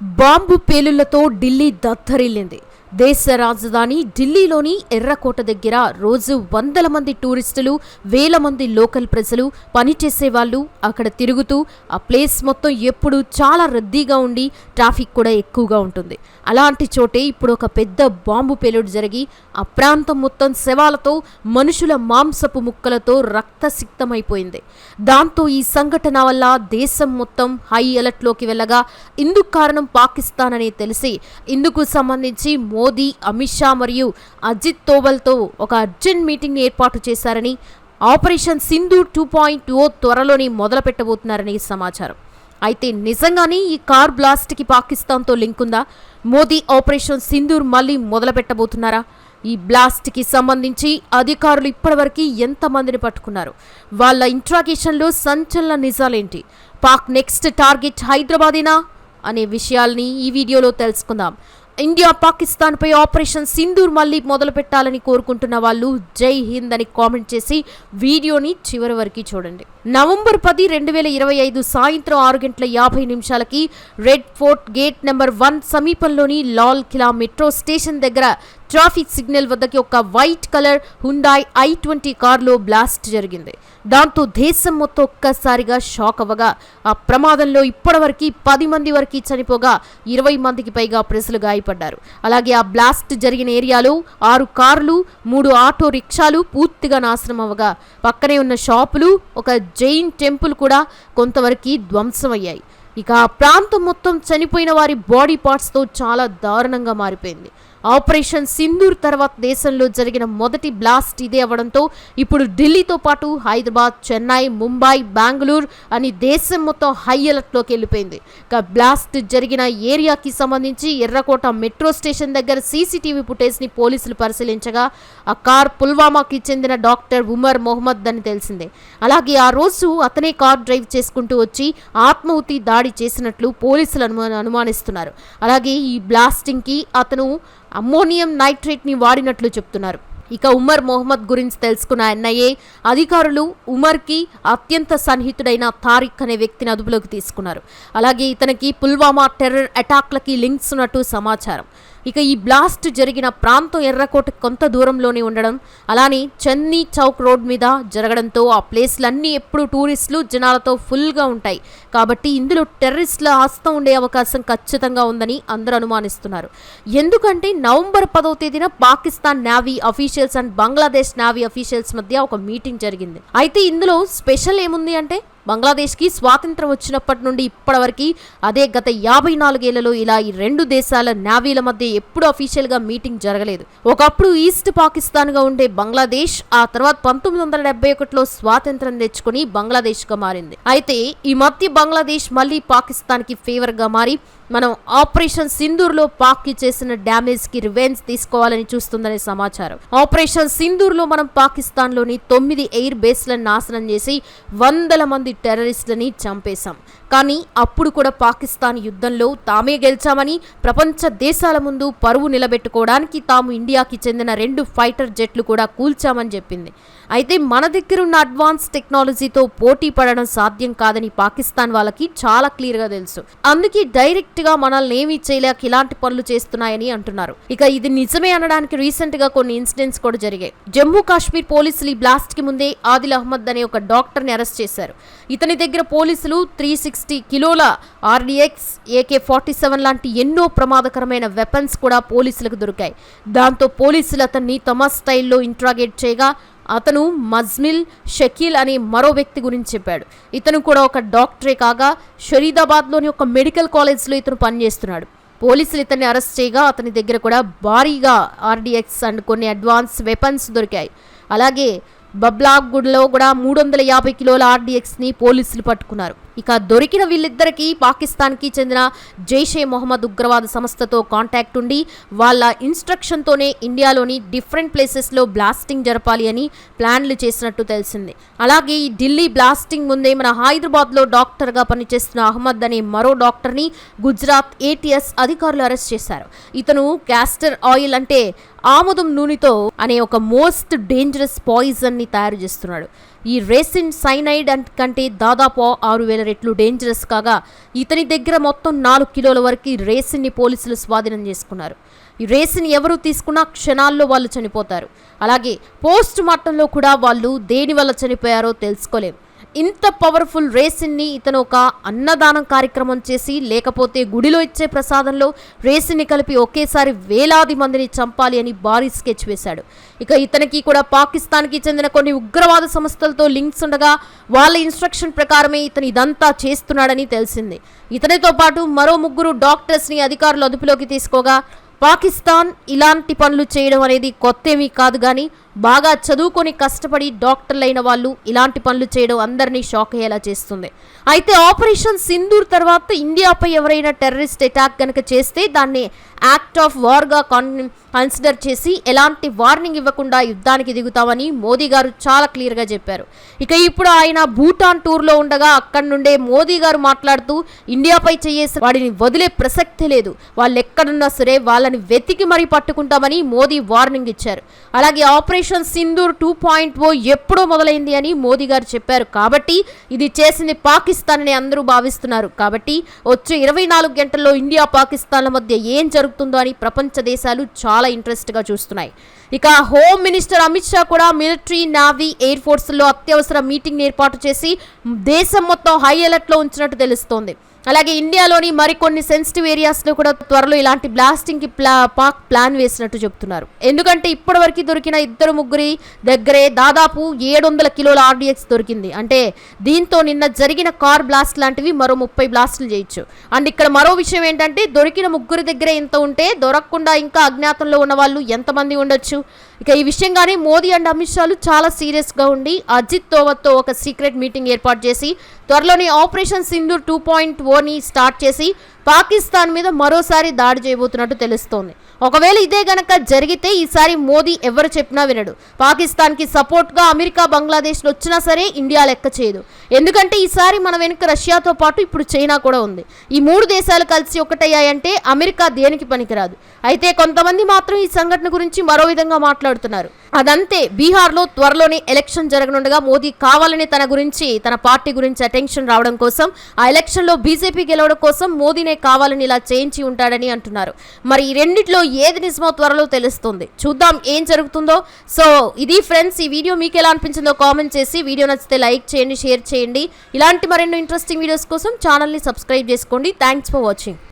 Bomb పేలుళ్ళతో Delhi దద్దరిల్లింది దేశ రాజధాని ఢిల్లీలోని ఎర్రకోట దగ్గర రోజు వందల మంది టూరిస్టులు వేల మంది లోకల్ ప్రజలు పనిచేసే వాళ్ళు అక్కడ తిరుగుతూ ఆ ప్లేస్ మొత్తం ఎప్పుడు చాలా రద్దీగా ఉండి ట్రాఫిక్ కూడా ఎక్కువగా ఉంటుంది. అలాంటి చోటే ఇప్పుడు ఒక పెద్ద బాంబు పేలుడు జరిగి ఆ ప్రాంతం మొత్తం శవాలతో మనుషుల మాంసపు ముక్కలతో రక్తసిక్తమైపోయింది. దాంతో ఈ సంఘటన వల్ల దేశం మొత్తం హై అలర్ట్లోకి వెళ్ళగా ఇందుకు కారణం పాకిస్తాన్ అని తెలిసి ఇందుకు సంబంధించి మోదీ అమిత్ షా మరియు అజిత్ తోవల్తో ఒక అర్జెంట్ మీటింగ్ ఏర్పాటు చేశారని operation Sindoor two point O త్వరలోనే మొదలు పెట్టబోతున్నారని సమాచారం. అయితే నిజంగానే ఈ కార్ బ్లాస్ట్కి పాకిస్తాన్తో లింక్ ఉందా మోదీ ఆపరేషన్ సింధూర్ మళ్ళీ మొదలు పెట్టబోతున్నారా ఈ బ్లాస్ట్కి సంబంధించి అధికారులు ఇప్పటివరకు ఎంతమందిని పట్టుకున్నారు? వాళ్ళ ఇంట్రాగేషన్లో సంచలన నిజాలేంటి? పాక్ నెక్స్ట్ టార్గెట్ హైదరాబాదేనా? అనే విషయాల్ని ఈ వీడియోలో తెలుసుకుందాం. ఇండియా పాకిస్తాన్పై ఆపరేషన్ సింధూర్ మళ్ళీ మొదలు పెట్టాలని కోరుకుంటున్న వాళ్ళు జై హింద్ అని కామెంట్ చేసి వీడియోని చివరి వరకు చూడండి. నవంబర్ పది రెండు వేల ఇరవై ఐదు సాయంత్రం ఆరు గంటల యాభై నిమిషాలకి red fort gate number one సమీపంలోని లాల్ కిలా మెట్రో స్టేషన్ దగ్గర ట్రాఫిక్ సిగ్నల్ వద్దకి ఒక white colour Hyundai I twenty కార్లో బ్లాస్ట్ జరిగింది. దాంతో దేశం మొత్తం ఒక్కసారిగా షాక్ అవ్వగా ఆ ప్రమాదంలో ఇప్పటివరకు పది మంది వరకు చనిపోగా ఇరవై మందికి పైగా ప్రజలు గాయపడ్డారు. అలాగే ఆ బ్లాస్ట్ జరిగిన ఏరియాలో ఆరు కార్లు మూడు ఆటో రిక్షాలు పూర్తిగా నాశనం అవ్వగా పక్కనే ఉన్న షాపులు ఒక జైన్ టెంపుల్ కూడా కొంతవరకు ధ్వంసమయ్యాయి. ఇక ఆ ప్రాంతం మొత్తం చనిపోయిన వారి బాడీ పార్ట్స్తో చాలా దారుణంగా మారిపోయింది. ఆపరేషన్ సింధూర్ తర్వాత దేశంలో జరిగిన మొదటి బ్లాస్ట్ ఇదే అవ్వడంతో ఇప్పుడు ఢిల్లీతో పాటు హైదరాబాద్ చెన్నై ముంబై బెంగళూరు అని దేశం మొత్తం హై అలర్ట్లోకి వెళ్ళిపోయింది. ఇక బ్లాస్ట్ జరిగిన ఏరియాకి సంబంధించి ఎర్రకోట మెట్రో స్టేషన్ దగ్గర సీసీటీవీ ఫుటేజ్ని పోలీసులు పరిశీలించగా ఆ కార్ పుల్వామాకి చెందిన డాక్టర్ ఉమర్ మొహమ్మద్ అని తెలిసిందే. అలాగే ఆ రోజు అతనే కార్ డ్రైవ్ చేసుకుంటూ వచ్చి ఆత్మహుతి దాడి చేసినట్లు పోలీసులు అనుమా అనుమానిస్తున్నారు. అలాగే ఈ బ్లాస్టింగ్కి అతను అమ్మోనియం నైట్రేట్ని వాడినట్లు చెప్తున్నారు. ఇక ఉమర్ మొహమ్మద్ గురించి తెలుసుకున్న ఎన్ఐఏ అధికారులు ఉమర్కి అత్యంత సన్నిహితుడైన తారిక్ అనే వ్యక్తిని అదుపులోకి తీసుకున్నారు. అలాగే ఇతనికి పుల్వామా టెర్రర్ అటాక్లకి లింక్స్ ఉన్నట్టు సమాచారం. ఇక ఈ బ్లాస్ట్ జరిగిన ప్రాంతం ఎర్రకోట కొంత దూరంలోనే ఉండడం అలానే చన్నీ చౌక్ రోడ్ మీద జరగడంతో ఆ ప్లేస్లన్నీ ఎప్పుడు టూరిస్టులు జనాలతో ఫుల్గా ఉంటాయి. కాబట్టి ఇందులో టెర్రరిస్టుల ఆస్తం ఉండే అవకాశం ఖచ్చితంగా ఉందని అందరూ అనుమానిస్తున్నారు. ఎందుకంటే నవంబర్ పదవ తేదీన Pakistan navy officials and Bangladesh navy officials మధ్య ఒక మీటింగ్ జరిగింది. అయితే ఇందులో స్పెషల్ ఏముంది అంటే బంగ్లాదేశ్కి స్వాతంత్రం వచ్చినప్పటి నుండి ఇప్పటివరకు అదే గత యాభై నాలుగేళ్ళలో ఇలా ఈ రెండు దేశాల నావీల మధ్య ఎప్పుడు అఫీషియల్గా మీటింగ్ జరగలేదు. ఒకప్పుడు ఈస్ట్ పాకిస్తాన్గా ఉండే బంగ్లాదేశ్ ఆ తర్వాత పంతొమ్మిది వందల డెబ్బై ఒకటిలో స్వాతంత్రం తెచ్చుకుని బంగ్లాదేశ్గా మారింది. అయితే ఈ మధ్య బంగ్లాదేశ్ మళ్ళీ పాకిస్తాన్కి ఫేవర్గా మారి మనం ఆపరేషన్ సింధూర్లో పాక్కి చేసిన డ్యామేజ్కి రివెంజ్ తీసుకోవాలని చూస్తుందనే సమాచారం. ఆపరేషన్ సింధూర్లో మనం పాకిస్తాన్లోని తొమ్మిది ఎయిర్ బేస్లను నాశనం చేసి వందల మంది టెర్రరిస్టులని చంపేశాం. కానీ అప్పుడు కూడా పాకిస్తాన్ యుద్ధంలో తామే గెలిచామని ప్రపంచ దేశాల ముందు పరువు నిలబెట్టుకోవడానికి తాము ఇండియాకి చెందిన రెండు ఫైటర్ జెట్లు కూడా కూల్చామని చెప్పింది. అయితే మన దగ్గర ఉన్న అడ్వాన్స్ టెక్నాలజీతో పోటీ పడడం సాధ్యం కాదని పాకిస్తాన్ వాళ్ళకి చాలా క్లియర్గా తెలుసు. అందుకే డైరెక్ట్ పూర్తిగా మనల్ని ఏమీ చేయలేక ఇలాంటి పనులు చేస్తున్నాయని అంటున్నారు. ఇక ఇది నిజమే అనడానికి రీసెంట్గా కొన్ని ఇన్సిడెంట్స్ కూడా జరిగాయి. జమ్మూ కాశ్మీర్ పోలీసులు ఈ బ్లాస్ట్కి ముందే ఆదిల్ అహ్మద్ అనే ఒక డాక్టర్ని అరెస్ట్ చేశారు. ఇతని దగ్గర పోలీసులు త్రీ సిక్స్టీ కిలోల ఆర్డిఎక్స్ ఏకే ఫార్టీ సెవెన్ లాంటి ఎన్నో ప్రమాదకరమైన వెపన్స్ కూడా పోలీసులకు దొరికాయి. దాంతో పోలీసులు అతన్ని తమ స్టైల్లో ఇంట్రాగేట్ చేయగా అతను మజ్మిల్ షకీల్ అనే మరో వ్యక్తి గురించి చెప్పాడు. ఇతను కూడా ఒక డాక్టరే కాగా షరీదాబాద్లోని ఒక మెడికల్ కాలేజ్లో ఇతను పనిచేస్తున్నాడు. పోలీసులు ఇతన్ని అరెస్ట్ చేయగా అతని దగ్గర కూడా భారీగా ఆర్డిఎక్స్ అండ్ కొన్ని అడ్వాన్స్ వెపన్స్ దొరికాయి. అలాగే బబ్లాగుడ్లో కూడా మూడు వందల యాభై కిలోల ఆర్డిఎక్స్ని పోలీసులు పట్టుకున్నారు. ఇక దొరికిన వీళ్ళిద్దరికీ పాకిస్తాన్కి చెందిన జైషే మొహమ్మద్ ఉగ్రవాద సంస్థతో కాంటాక్ట్ ఉండి వాళ్ళ ఇన్స్ట్రక్షన్తోనే ఇండియాలోని డిఫరెంట్ ప్లేసెస్లో బ్లాస్టింగ్ జరపాలి అని ప్లాన్లు చేసినట్టు తెలిసింది. అలాగే ఈ ఢిల్లీ బ్లాస్టింగ్ ముందే మన హైదరాబాద్లో డాక్టర్గా పనిచేస్తున్న అహ్మద్ అనే మరో డాక్టర్ని గుజరాత్ ఏటీఎస్ అధికారులు అరెస్ట్ చేశారు. ఇతను క్యాస్టర్ ఆయిల్ అంటే ఆముదం నూనెతో అనే ఒక మోస్ట్ డేంజరస్ పాయిజన్ని తయారు చేస్తున్నాడు. ఈ రేసిన్ సైనైడ్ అంట్ కంటే దాదాపు ఆరు వేల రెట్లు డేంజరస్ కాగా ఇతని దగ్గర మొత్తం నాలుగు కిలోల వరకు రేసిన్ని పోలీసులు స్వాధీనం చేసుకున్నారు. ఈ రేసిన్ ఎవరు తీసుకున్నా క్షణాల్లో వాళ్ళు చనిపోతారు. అలాగే పోస్ట్ మార్టంలో కూడా వాళ్ళు దేని వల్ల చనిపోయారో తెలుసుకోలేం. ఇంత పవర్ఫుల్ రేసిన్ని ఇతను ఒక అన్నదానం కార్యక్రమం చేసి లేకపోతే గుడిలో ఇచ్చే ప్రసాదంలో రేసిన్ని కలిపి ఒకేసారి వేలాది మందిని చంపాలి అని భారీ స్కెచ్ వేశాడు. ఇక ఇతనికి కూడా పాకిస్తాన్కి చెందిన కొన్ని ఉగ్రవాద సంస్థలతో లింక్స్ ఉండగా వాళ్ళ ఇన్స్ట్రక్షన్ ప్రకారమే ఇతను ఇదంతా చేస్తున్నాడని తెలిసింది. ఇతనితో పాటు మరో ముగ్గురు డాక్టర్స్ని అధికారులు అదుపులోకి తీసుకోగా పాకిస్తాన్ ఇలాంటి పనులు చేయడం అనేది కొత్తేమీ కాదు కానీ బాగా చదువుకొని కష్టపడి డాక్టర్లైన వాళ్ళు ఇలాంటి పనులు చేయడం అందరినీ షాక్ అయ్యేలా చేస్తుంది. అయితే ఆపరేషన్ సింధూర్ తర్వాత ఇండియాపై ఎవరైనా టెర్రరిస్ట్ అటాక్ కనుక చేస్తే దాన్ని యాక్ట్ ఆఫ్ వార్గా కాన్ కన్సిడర్ చేసి ఎలాంటి వార్నింగ్ ఇవ్వకుండా యుద్ధానికి దిగుతామని మోదీ గారు చాలా క్లియర్గా చెప్పారు. ఇక ఇప్పుడు ఆయన భూటాన్ టూర్లో ఉండగా అక్కడి నుండే మోదీ గారు మాట్లాడుతూ ఇండియాపై చేయేసి వాడిని వదిలే ప్రసక్తి లేదు. వాళ్ళు ఎక్కడున్నా సరే వాళ్ళని వెతికి మరీ పట్టుకుంటామని మోదీ వార్నింగ్ ఇచ్చారు. అలాగే operation Sindoor two point O ఎప్పుడో మొదలైంది అని మోదీ గారు చెప్పారు. కాబట్టి ఇది చేసింది పాకిస్తాన్ అని అందరూ భావిస్తున్నారు. కాబట్టి వచ్చే ఇరవై నాలుగు గంటల్లో ఇండియా పాకిస్తాన్ల మధ్య ఏం జరుగుతుందో అని ప్రపంచ దేశాలు చాలా ఇంట్రెస్ట్గా చూస్తున్నాయి. ఇక హోమ్ మినిస్టర్ అమిత్ షా కూడా మిలిటరీ నావీ ఎయిర్ ఫోర్స్లో అత్యవసర మీటింగ్ ఏర్పాటు చేసి దేశం మొత్తం హై అలర్ట్లో ఉంచినట్టు తెలుస్తోంది. అలాగే ఇండియాలోని మరికొన్ని సెన్సిటివ్ ఏరియాస్లో కూడా త్వరలో ఇలాంటి బ్లాస్టింగ్కి ప్లా పాక్ ప్లాన్ వేసినట్టు చెప్తున్నారు. ఎందుకంటే ఇప్పటివరకు దొరికిన ఇద్దరు ముగ్గురి దగ్గరే దాదాపు ఏడు వందల కిలోల ఆర్డిఎక్స్ దొరికింది. అంటే దీంతో నిన్న జరిగిన కార్ బ్లాస్ట్ లాంటివి మరో ముప్పై బ్లాస్టులు చేయొచ్చు. అండ్ ఇక్కడ మరో విషయం ఏంటంటే దొరికిన ముగ్గురి దగ్గరే ఇంత ఉంటే దొరకకుండా ఇంకా అజ్ఞాతంలో ఉన్న వాళ్ళు ఎంతమంది ఉండొచ్చు? ఇక ఈ విషయంగానే మోదీ అండ్ అమిత్ షాలు చాలా సీరియస్గా ఉండి అజిత్ తోవత్తో ఒక సీక్రెట్ మీటింగ్ ఏర్పాటు చేసి త్వరలోనే ఆపరేషన్ సింధూర్ టూ పాయింట్ ఓని స్టార్ట్ చేసి పాకిస్తాన్ మీద మరోసారి దాడి చేయబోతున్నట్టు తెలుస్తోంది. ఒకవేళ ఇదే గనక జరిగితే ఈసారి మోదీ ఎవరు చెప్పినా వినడు. పాకిస్తాన్కి సపోర్ట్గా అమెరికా బంగ్లాదేశ్లు వచ్చినా సరే ఇండియా లెక్క చేయదు. ఎందుకంటే ఈసారి మన వెనుక రష్యాతో పాటు ఇప్పుడు చైనా కూడా ఉంది. ఈ మూడు దేశాలు కలిసి ఒకటయ్యాయంటే అమెరికా దేనికి పనికిరాదు. అయితే కొంతమంది మాత్రం ఈ సంఘటన గురించి మరో విధంగా మాట్లాడుతున్నారు. అదంతే బీహార్లో త్వరలోనే ఎలక్షన్ జరగనుండగా మోదీ కావాలని తన గురించి తన పార్టీ గురించి అటెన్షన్ రావడం కోసం ఆ ఎలక్షన్లో బీజేపీ గెలవడం కోసం మోదీనే కావాలని ఇలా చేయించి ఉంటాడని అంటున్నారు. మరి ఈ రెండిట్లో ఏది నిజమో త్వరలో తెలుస్తుంది. చూద్దాం ఏం జరుగుతుందో. సో ఇది ఫ్రెండ్స్ ఈ వీడియో మీకు ఎలా అనిపించిందో కామెంట్ చేసి వీడియో నచ్చితే లైక్ చేయండి షేర్ చేయండి. ఇలాంటి మరెన్నో ఇంట్రెస్టింగ్ వీడియోస్ కోసం ఛానల్ని సబ్స్క్రైబ్ చేసుకోండి. Thanks for watching.